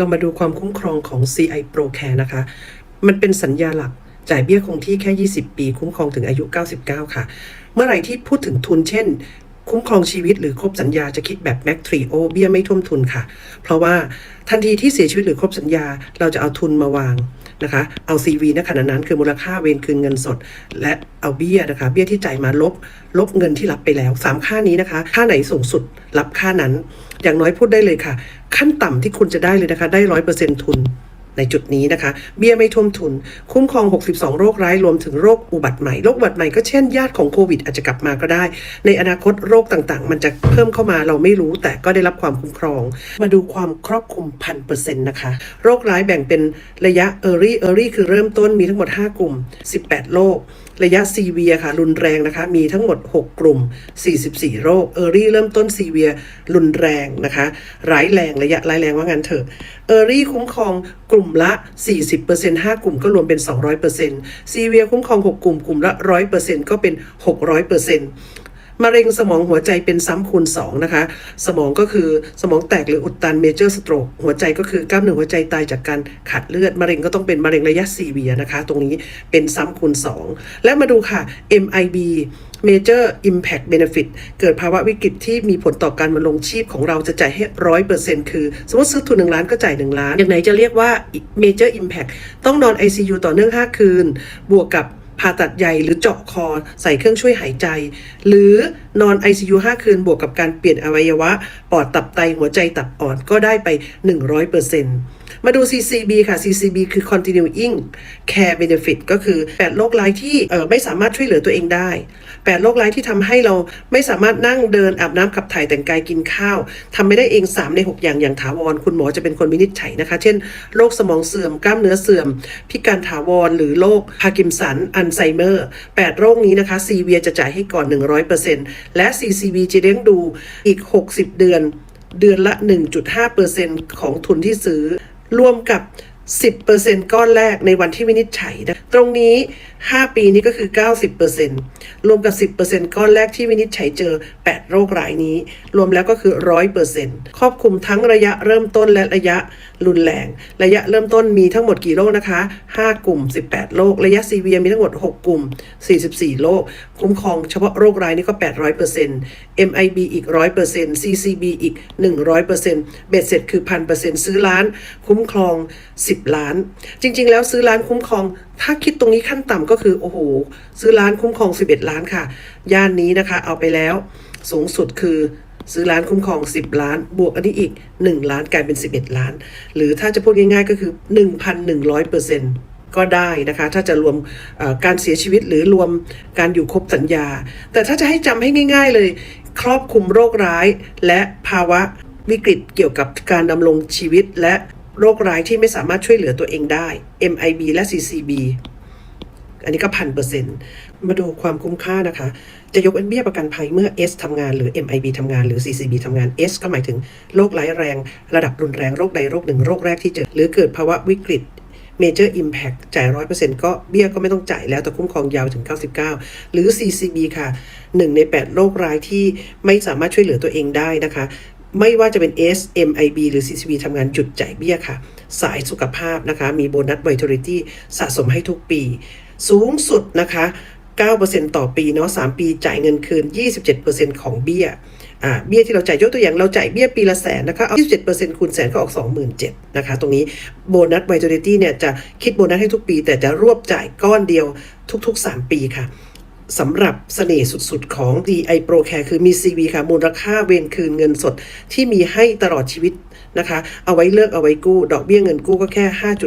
เรามาดูความคุ้มครองของ CI Pro Care นะคะ มันเป็นสัญญาหลักจ่ายเบี้ยคงที่แค่ 20 ปี คุ้มครองถึงอายุ 99 ค่ะ เมื่อไหร่ที่พูดถึงทุนเช่น คุ้มครองชีวิตหรือครบสัญญาจะคิดแบบแม็กทรีโอเบี้ยไม่ท่วมทุนค่ะ เพราะว่าทันทีที่เสียชีวิตหรือครบสัญญาเราจะเอาทุนมาวาง นะคะ เอา CV ณขณะนั้นคือมูลค่าเวนคืนเงินสด และเอาเบี้ยนะคะ เบี้ยที่จ่ายมาลบลบเงินที่รับไปแล้ว 3 ค่านี้นะคะ ค่าไหนสูงสุดรับค่านั้น อย่างน้อยพูดได้เลยค่ะ ขั้นต่ำที่คุณจะได้เลยนะคะ ได้ร้อยเปอร์เซ็นต์ทุน ในจุดนี้นะคะเบี้ยไม่ท่วมทุน คุ้มครอง 62 โรคร้ายรวมถึงโรคอุบัติใหม่ โรคอุบัติใหม่ก็เช่นญาติของโควิดอาจจะกลับมาก็ได้ ในอนาคตโรคต่างๆ มันจะเพิ่มเข้ามาเราไม่รู้ แต่ก็ได้รับความคุ้มครอง มาดูความครอบคลุมพันเปอร์เซ็นต์นะคะ โรคร้ายแบ่งเป็นระยะ Early Early คือเริ่มต้นมีทั้งหมด 5 กลุ่ม 18 โรคระยะซีเวียค่ะ รุนแรงนะคะ มีทั้งหมด 6 กลุ่ม 44 โรคเออรี่เริ่มต้นซีเวียรุนแรงนะคะ ร้ายแรงระยะร้ายแรงว่างั้นเถอะเออรี่คุ้มครองกลุ่มละ 40% 5 กลุ่มก็รวมเป็น 200%ซีเวียคุ้มครอง 6 กลุ่มกลุ่มละ 100%ก็เป็น 600%มะเร็งสมองหัวใจเป็นซ้ำคูณ2นะคะ สมองก็คือสมองแตกหรืออุดตันเมเจอร์สโตรกหัวใจก็คือกล้ามเนื้อหัวใจตายจากการขาดเลือด มะเร็งก็ต้องเป็นมะเร็งระยะซีเวียนะคะ ตรงนี้เป็นซ้ำคูณ2 และมาดูค่ะ MIB Major Impact Benefit เกิดภาวะวิกฤตที่มีผลต่อการมาลงชีพของเราจะจ่ายให้ร้อยเปอร์เซ็นต์คือ สมมติซื้อทุน1ล้านก็จ่าย1ล้าน อย่างไหนจะเรียกว่า Major Impact ต้องนอน ICU ต่อเนื่อง 5 คืน บวกกับผ่าตัดใหญ่หรือเจาะคอใส่เครื่องช่วยหายใจ หรือนอน ICU 5 คืนบวกกับการเปลี่ยนอวัยวะ ปอดตับไตหัวใจตับอ่อนก็ได้ไป 100% มาดู CCB ค่ะ CCB คือ continuing care benefit ก็คือ 8 โรคร้ายที่ไม่สามารถช่วยเหลือตัวเองได้ 8 โรคร้ายที่ทำให้เราไม่สามารถนั่งเดินอาบน้ำขับถ่ายแต่งกายกินข้าวทำไม่ได้เอง 3 ใน 6 อย่างอย่างถาวร คุณหมอจะเป็นคนวินิจฉัยนะคะ เช่นโรคสมองเสื่อมกล้ามเนื้อเสื่อม พิการถาวร หรือโรคพาร์กินสันอัลไซเมอร์ 8 โรคนี้นะคะซีเวียจะจ่ายให้ก่อน 100%และ CCB จะเลี้ยงดูอีก 60 เดือน เดือนละ 1.5%ของทุนที่ซื้อ รวมกับ 10%ก้อนแรกในวันที่วินิจฉัยนะตรงนี้ 5 ปีนี้ก็คือ 90%รวมกับ 10%ก้อนแรกที่วินิจฉัยเจอ 8 โรครายนี้ รวมแล้วก็คือ 100%ครอบคลุมทั้งระยะเริ่มต้นและระยะรุนแรง ระยะเริ่มต้นมีทั้งหมดกี่โรคนะคะ 5 กลุ่ม 18 โรค ระยะซีเวียมีทั้งหมด 6 กลุ่ม 44 โรค คุ้มครองเฉพาะโรครายนี้ก็ 800% MIB อีก 100% CCB อีก 100%เบ็ดเสร็จคือ 1,000%ซื้อล้าน คุ้มครอง 10ล้าน จริง ๆ แล้วซื้อล้านคุ้มครอง ถ้าคิดตรงนี้ขั้นต่ำก็คือ โอ้โห ซื้อล้านคุ้มครอง 11 ล้านค่ะ ย่านนี้นะคะ เอาไปแล้ว สูงสุดคือซื้อร้านคุ้มครอง 10 ล้าน บวกอันนี้อีก 1 ล้านกลายเป็น 11 ล้าน หรือถ้าจะพูดง่ายๆก็คือ 1,100เปอร์เซ็นต์ก็ได้นะคะ ถ้าจะรวมการเสียชีวิตหรือรวมการอยู่ครบสัญญา แต่ถ้าจะให้จำให้ง่าย ๆ เลย ครอบคลุมโรคร้ายและภาวะวิกฤตเกี่ยวกับการดำรงชีวิตและ โรคร้ายที่ไม่สามารถช่วยเหลือตัวเองได้ MIB และ CCB อันนี้ก็พันเปอร์เซ็นต์มาดูความคุ้มค่านะคะ จะยกเว้นเบี้ยประกันภัยเมื่อ S ทำงานหรือ MIB ทำงานหรือ CCB ทำงาน S ก็หมายถึงโรคร้ายแรง ระดับรุนแรงโรคใดโรคหนึ่งโรคแรกที่เจอ หรือเกิดภาวะวิกฤต Major Impact จ่าย 100%ก็เบี้ยก็ไม่ต้องจ่ายแล้วแต่คุ้มครองยาวถึง 99 หรือ CCB ค่ะ 1 ใน 8 โรคร้ายที่ไม่สามารถช่วยเหลือตัวเองได้นะคะ ไม่ว่าจะเป็น S MIB หรือ CCB ทำงานหยุดจ่ายเบี้ยค่ะ สายสุขภาพนะคะ มีโบนัส Vitality สะสมให้ทุกปี สูงสุดนะคะ 9%ต่อปีเนาะ 3 ปีจ่ายเงินคืน 27%ของเบี้ย อ่า เบี้ยที่เราจ่ายยกตัวอย่างเราจ่ายเบี้ยปีละแสนนะคะ เอา 27%คูณแสนก็ออก 27,000นะคะ ตรงนี้โบนัส Vitality เนี่ยจะคิดโบนัสให้ทุกปี แต่จะรวบจ่ายก้อนเดียวทุก ๆ 3 ปีค่ะ สำหรับเสน่ห์สุดๆ ของ DI Pro Care คือมี CV ค่ะ มูลค่าเวนคืนเงินสดที่มีให้ตลอดชีวิต นะคะ เอาไว้เลิกเอาไว้กู้ ดอกเบี้ยเงินกู้ก็แค่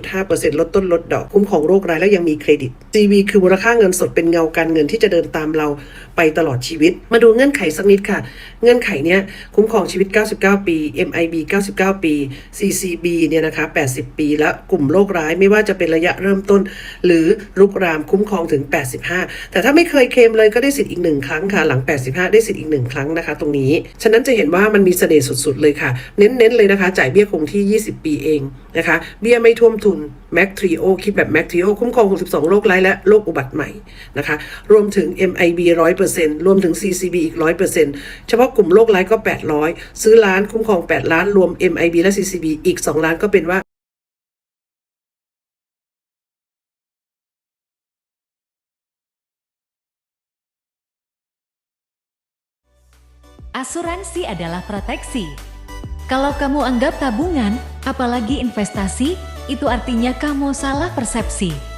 5.5%ลดต้นลดดอกคุ้มของโรคร้ายแล้วยังมีเครดิต CV คือมูลค่าเงินสดเป็นเงาการเงินที่จะเดินตามเราไปตลอดชีวิต มาดูเงื่อนไขสักนิดค่ะ เงื่อนไขเนี้ยคุ้มครองชีวิต 99 ปี MIB 99 ปี CCB เนี่ยนะคะ 80 ปีและกลุ่มโรคร้ายไม่ว่าจะเป็นระยะเริ่มต้น หรือรุกรามคุ้มครองถึง 85 แต่ถ้าไม่เคยเคลมเลยก็ได้สิทธิ์อีกหนึ่งครั้งค่ะ หลัง 85 ได้สิทธิ์อีกหนึ่งครั้งนะคะ ตรงนี้ ฉะนั้นจะเห็นว่ามันมีเสน่ห์สุดๆเลยค่ะ เน้นๆเลยนะคะจ่ายเบี้ยคงที่ 20 ปีเองนะคะเบี้ยไม่ท่วมทุน Mac Trio คิดแบบ Mac Trio คุ้มครอง 62 โรคร้ายและโรคอุบัติใหม่นะคะรวมถึง MIB 100%รวมถึง CCB อีก 100%เฉพาะกลุ่มโรคร้ายก็ 800 ซื้อล้านคุ้มครอง 8 ล้าน รวม MIB และ CCB อีก 2 ล้านก็เป็นว่า Asuransi adalah proteksi. Kalau kamu anggap tabungan, apalagi investasi, itu artinya kamu salah persepsi.